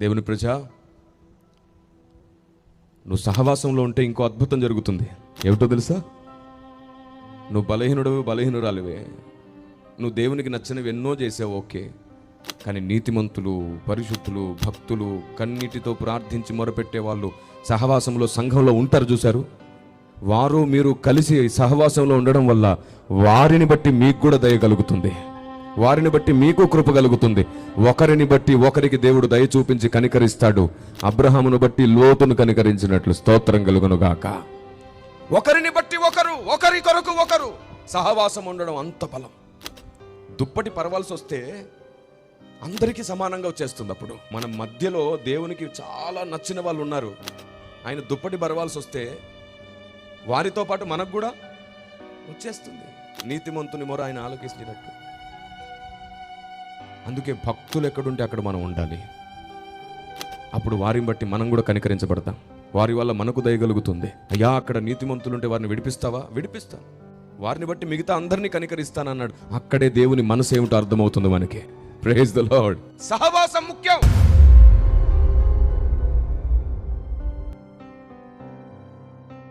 దేవుని ప్రజ నువ్వు సహవాసంలో ఉంటే ఇంకో అద్భుతం జరుగుతుంది. ఏమిటో తెలుసా? నువ్వు బలహీనుడవి బలహీనురాలివే. నువ్వు దేవునికి నచ్చినవి ఎన్నో చేసావు ఓకే. కానీ నీతిమంతులు పరిశుద్ధులు భక్తులు కన్నీటితో ప్రార్థించి మొరపెట్టే వాళ్ళు సహవాసంలో సంఘంలో ఉంటారు చూశారు? వారు మీరు కలిసి సహవాసంలో ఉండడం వల్ల వారిని బట్టి మీకు కూడా దయ కలుగుతుంది. వారిని బట్టి మీకు కృప కలుగుతుంది. ఒకరిని బట్టి ఒకరికి దేవుడు దయ చూపించి కనికరిస్తాడు. అబ్రహామును బట్టి లోతును కనికరించినట్లు స్తోత్రం కలుగును గాక ఒకరిని బట్టి ఒకరు ఒకరి కొరకు ఒకరు. సహవాసం ఉండడం అంత బలం. దుప్పటి పరవాల్సి వస్తే అందరికీ సమానంగా వచ్చేస్తుంది అప్పుడు. మన మధ్యలో దేవునికి చాలా నచ్చిన వాళ్ళు ఉన్నారు. ఆయన దుప్పటి పరవాల్సి వస్తే వారితో పాటు మనకు కూడా వచ్చేస్తుంది. నీతిమంతుని మొర ఆయన ఆలోకించినట్టు. అందుకే భక్తులు ఎక్కడుంటే అక్కడ మనం ఉండాలి. అప్పుడు వారిని బట్టి మనం కూడా కనికరించబడతాం. వారి వల్ల మనకు దయగలుగుతుంది అయ్యా అక్కడ నీతిమంతులుంటే వారిని విడిపిస్తావా? విడిపిస్తాను. వారిని బట్టి మిగతా అందరినీ కనికరిస్తానన్నాడు. అక్కడే దేవుని మనసు ఏమిటో అర్థమవుతుంది మనకి. ప్రేజ్ ద లార్డ్ సహవాసం ముఖ్యం.